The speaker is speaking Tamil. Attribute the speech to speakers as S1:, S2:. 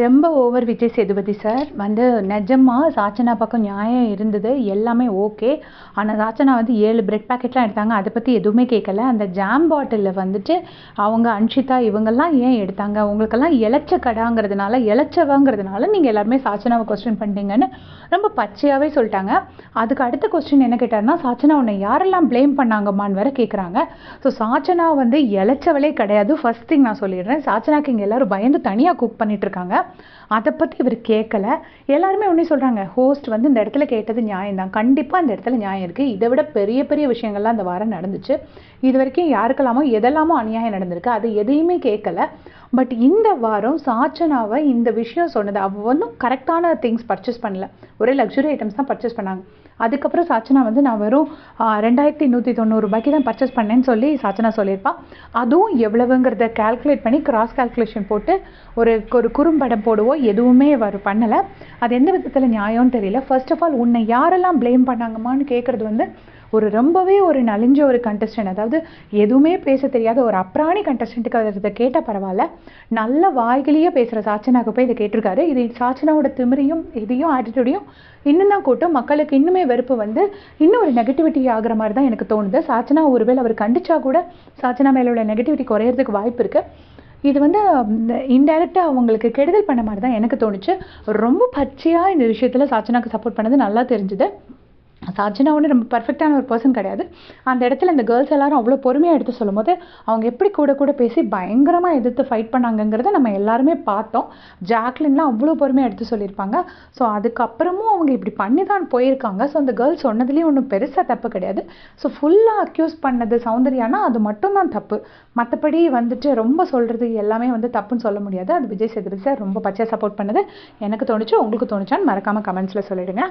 S1: ரொம்ப ஓவர் விஜய் சேதுபதி சார் வந்து நிஜமாக சாச்சனா பக்கம் நியாயம் இருந்தது. எல்லாமே ஓகே ஆனால் சாச்சனா வந்து ஏழு பிரெட் பேக்கெட்லாம் எடுத்தாங்க. அதை பற்றி எதுவுமே கேட்கல அந்த ஜாம் பாட்டிலில் வந்துட்டு அவங்க அன்ஷிதா இவங்கெல்லாம் ஏன் எடுத்தாங்க? உங்களுக்கெல்லாம் இளைச்ச கடாங்கிறதுனால இளைச்சவங்கிறதுனால நீங்கள் எல்லாருமே சாச்சனாவை கொஸ்டின் பண்ணிட்டீங்கன்னு ரொம்ப பச்சையாகவே சொல்லிட்டாங்க. அதுக்கு அடுத்த கொஸ்டின் என்ன கேட்டார்னா சாச்சனா உன்னை யாரெல்லாம் ப்ளேம் பண்ணாங்கம்மான்னு வேற கேட்குறாங்க ஸோ சாச்சனா வந்து இலச்சவளே கிடையாது. ஃபஸ்ட் திங் நான் சொல்லிடுறேன். சாச்சனாக்கு இங்கே எல்லோரும் பயந்து தனியாக குக் பண்ணிகிட்ருக்காங்க இருக்காங்க. அதை பற்றி இவர் கேட்கல எல்லாருமே ஒன்றே சொல்கிறாங்க ஹோஸ்ட் வந்து இந்த இடத்துல கேட்டது நியாயம் தான் கண்டிப்பாக இந்த இடத்துல நியாயம் இருக்குது இதை விட பெரிய பெரிய விஷயங்கள்லாம் அந்த வாரம் நடந்துச்சு. இது வரைக்கும் யாருக்கெல்லாமோ எதெல்லாமோ அநியாயம் நடந்திருக்கு. அது எதையுமே கேட்கல பட் இந்த வாரம் சாச்சனாவை இந்த விஷயம் சொன்னது. அவள் ஒன்றும் கரெக்டான திங்ஸ் பர்ச்சேஸ் பண்ணல. ஒரே லக்ஸுரி ஐட்டம்ஸ் தான் பர்ச்சேஸ் பண்ணாங்க. அதுக்கப்புறம் சாச்சனா வந்து நான் வெறும் ரெண்டாயிரத்தி நூற்றி தொண்ணூறு ரூபாய்க்கு தான் பர்ச்சேஸ் பண்ணேன்னு சொல்லி சாச்சனா சொல்லியிருப்பான் அதுவும் எவ்வளவுங்கிறத கால்குலேட் பண்ணி கிராஸ் கால்குலேஷன் போட்டு ஒரு ஒரு குறும்படம் போடுவோ எதுவுமே அவர் பண்ணலை. அது எந்த விதத்தில் நியாயம்னு தெரியல. ஃபர்ஸ்ட் ஆஃப் ஆல் உன்னை யாரெல்லாம் ப்ளேம் பண்ணாங்கம்மான்னு கேட்குறது வந்து ஒரு ரொம்பவே ஒரு நலிஞ்ச ஒரு கண்டஸ்டன்ட் அதாவது எதுவுமே பேச தெரியாத ஒரு அப்ராணி கண்டஸ்டன்ட்டுக்கு அதை இதை கேட்டால் பரவாயில்ல. நல்ல வாய்களையே பேசுகிற சாச்சனாக்கு போய் இதை கேட்டிருக்காரு. இது சாச்சனாவோட திமிரையும் இதையும் ஆட்டிடியூடையும் இன்னும் தான் கூட்டம். மக்களுக்கு இன்னுமே வெறுப்பு வந்து இன்னும் ஒரு நெகட்டிவிட்டி ஆகுற மாதிரி தான் எனக்கு தோணுது. சாச்சனா ஒருவேளை அவர் கண்டிச்சா கூட சாச்சனா மேலே உள்ள நெகட்டிவிட்டி குறையிறதுக்கு வாய்ப்பு இருக்குது இது வந்து இன்டைரக்டாக அவங்களுக்கு கெடுதல் பண்ண மாதிரி தான் எனக்கு தோணுச்சு. ரொம்ப பச்சையாக இந்த விஷயத்தில் சாச்சனாக்கு சப்போர்ட் பண்ணது நல்லா தெரிஞ்சுது. சாச்சனா ஒன்று ரொம்ப பர்ஃபெக்டான ஒரு பர்சன் கிடையாது. அந்த இடத்துல இந்த கேர்ள்ஸ் எல்லாரும் அவ்வளோ பொறுமையாக எடுத்து சொல்லும் போது அவங்க எப்படி கூட கூட பேசி பயங்கரமாக எதிர்த்து ஃபைட் பண்ணாங்கங்கிறத நம்ம எல்லாருமே பார்த்தோம். ஜாக்லின்லாம் அவ்வளோ பொறுமையாக எடுத்து சொல்லியிருப்பாங்க. ஸோ அதுக்கப்புறமும் அவங்க இப்படி பண்ணி தான் போயிருக்காங்க. ஸோ அந்த கேர்ள்ஸ் சொன்னதுலேயும் ஒன்றும் பெருசாக தப்பு கிடையாது. ஸோ ஃபுல்லாக அக்யூஸ் பண்ணது சௌந்தர்யானா அது மட்டும்தான் தப்பு. மற்றபடி வந்துட்டு ரொம்ப சொல்கிறது எல்லாமே வந்து தப்புன்னு சொல்ல முடியாது. அது விஜய் சேதுபதி சார் ரொம்ப பச்சையாக சப்போர்ட் பண்ணது. எனக்கு தோணுச்சு உங்களுக்கு தோணுச்சான்னு மறக்காமல் கமெண்ட்ஸில் சொல்லிடுங்க.